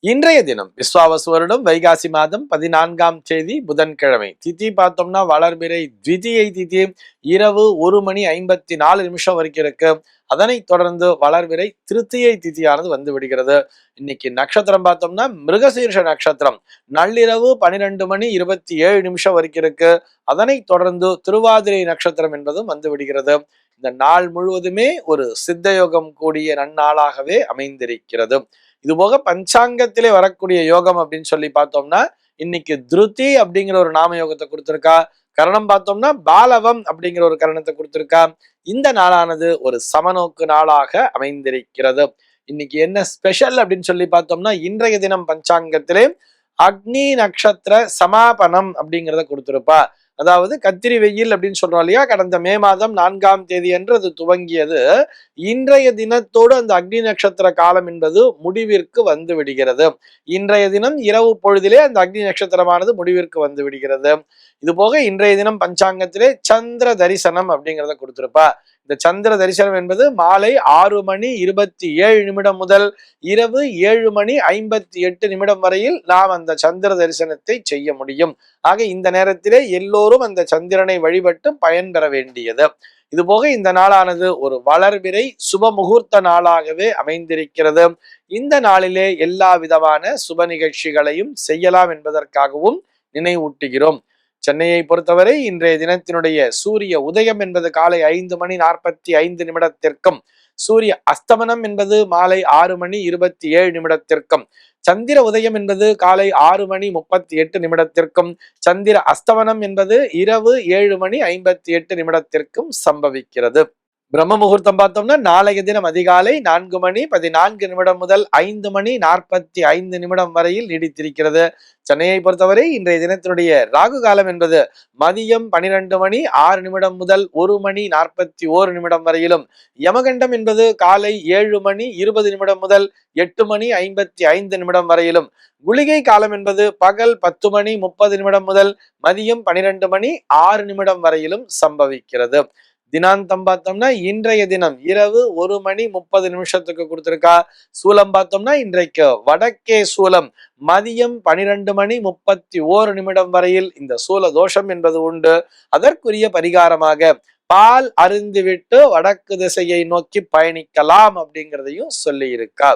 இன்றைய தினம் விஸ்வாவசு வருடம் வைகாசி மாதம் பதினான்காம் தேதி புதன்கிழமை. திதி பார்த்தோம்னா வளர்பிறை திதியை திதி இரவு ஒரு மணி ஐம்பத்தி நாலு நிமிஷம் வரைக்கும் இருக்கு. அதனைத் தொடர்ந்து வளர்விரை திருத்தியை திதியானது வந்து விடுகிறது. இன்னைக்கு நட்சத்திரம் பார்த்தோம்னா மிருகசீர்ஷ நட்சத்திரம். நள்ளிரவு பனிரெண்டு மணி இருபத்தி ஏழு நிமிஷம் வரைக்கும் இருக்கு. அதனைத் தொடர்ந்து திருவாதிரை நட்சத்திரம் என்பதும் வந்து விடுகிறது. இந்த நாள் முழுவதுமே ஒரு சித்தயோகம் கூடிய நன்னாளாகவே அமைந்திருக்கிறது. இது போக பஞ்சாங்கத்திலே வரக்கூடிய யோகம் அப்படின்னு சொல்லி பார்த்தோம்னா இன்னைக்கு திருதி அப்படிங்கிற ஒரு நாம யோகத்தை கொடுத்துருக்கா. கரணம் பார்த்தோம்னா பாலவம் அப்படிங்கிற ஒரு கரணத்தை கொடுத்துருக்கா. இந்த நாளானது ஒரு சமநோக்கு நாளாக அமைந்திருக்கிறது. இன்னைக்கு என்ன ஸ்பெஷல் அப்படின்னு சொல்லி பார்த்தோம்னா இன்றைய தினம் பஞ்சாங்கத்திலே அக்னி நட்சத்திர சமாபனம் அப்படிங்கிறத கொடுத்திருப்பா. அதாவது கத்திரி வெயில் அப்படின்னு சொல்றோம் இல்லையா? கடந்த மே மாதம் நான்காம் தேதி என்று அது துவங்கியது. இன்றைய தினத்தோடு அந்த அக்னி நட்சத்திர காலம் என்பது முடிவிற்கு வந்து விடுகிறது. இன்றைய தினம் இரவு பொழுதிலே அந்த அக்னி நட்சத்திரமானது முடிவிற்கு வந்து விடுகிறது. இது போக இன்றைய தினம் பஞ்சாங்கத்திலே சந்திர தரிசனம் அப்படிங்கிறத கொடுத்திருப்பா. இந்த சந்திர தரிசனம் என்பது மாலை ஆறு மணி இருபத்தி ஏழு நிமிடம் முதல் இரவு ஏழு மணி ஐம்பத்தி எட்டு நிமிடம் வரையில் நாம் அந்த சந்திர தரிசனத்தை செய்ய முடியும். ஆக இந்த நேரத்திலே எல்லோரும் அந்த சந்திரனை வழிபட்டு பயன்பெற வேண்டியது. இது போக இந்த நாளானது ஒரு வளர்விரை சுப முகூர்த்த நாளாகவே அமைந்திருக்கிறது. இந்த நாளிலே எல்லா விதமான சுப நிகழ்ச்சிகளையும் செய்யலாம் என்பதற்காகவும் நினைவூட்டுகிறோம். சென்னையை பொறுத்தவரை இன்றைய தினத்தினுடைய சூரிய உதயம் என்பது காலை ஐந்து மணி நாற்பத்தி ஐந்து நிமிடத்திற்கும் சூரிய அஸ்தமனம் என்பது மாலை ஆறு மணி இருபத்தி ஏழு நிமிடத்திற்கும் சந்திர உதயம் என்பது காலை ஆறு மணி முப்பத்தி எட்டு நிமிடத்திற்கும் சந்திர அஸ்தமனம் என்பது இரவு ஏழு மணி ஐம்பத்தி எட்டு நிமிடத்திற்கும் சம்பவிக்கிறது. பிரம்ம முகூர்த்தம் பார்த்தோம்னா நாளைய தினம் அதிகாலை நான்கு மணி பதினான்கு நிமிடம் முதல் ஐந்து மணி நாற்பத்தி ஐந்து நிமிடம் வரையில் நீடித்திருக்கிறது. சென்னையை பொறுத்தவரை இன்றைய தினத்தினுடைய ராகு காலம் என்பது மதியம் பனிரெண்டு மணி ஆறு நிமிடம் முதல் ஒரு மணி நாற்பத்தி ஓரு நிமிடம் வரையிலும். யமகண்டம் என்பது காலை ஏழு மணி இருபது நிமிடம் முதல் எட்டு மணி ஐம்பத்தி ஐந்து நிமிடம் வரையிலும். குளிகை காலம் என்பது பகல் பத்து மணி முப்பது நிமிடம் முதல் மதியம் பனிரெண்டு மணி ஆறு நிமிடம் வரையிலும் சம்பவிக்கிறது. தினாந்தம் பார்த்தோம்னா இன்றைய தினம். இரவு ஒரு மணி முப்பது நிமிஷத்துக்கு கொடுத்திருக்கா சூலம் பார்த்தோம்னா இன்றைக்கு வடக்கே சூலம். மதியம் பனிரெண்டு மணி முப்பத்தி ஓரு நிமிடம் வரையில் இந்த சூல தோஷம் என்பது உண்டு. அதற்குரிய பரிகாரமாக பால் அருந்துவிட்டு வடக்கு திசையை நோக்கி பயணிக்கலாம் அப்படிங்கிறதையும் சொல்லி இருக்கா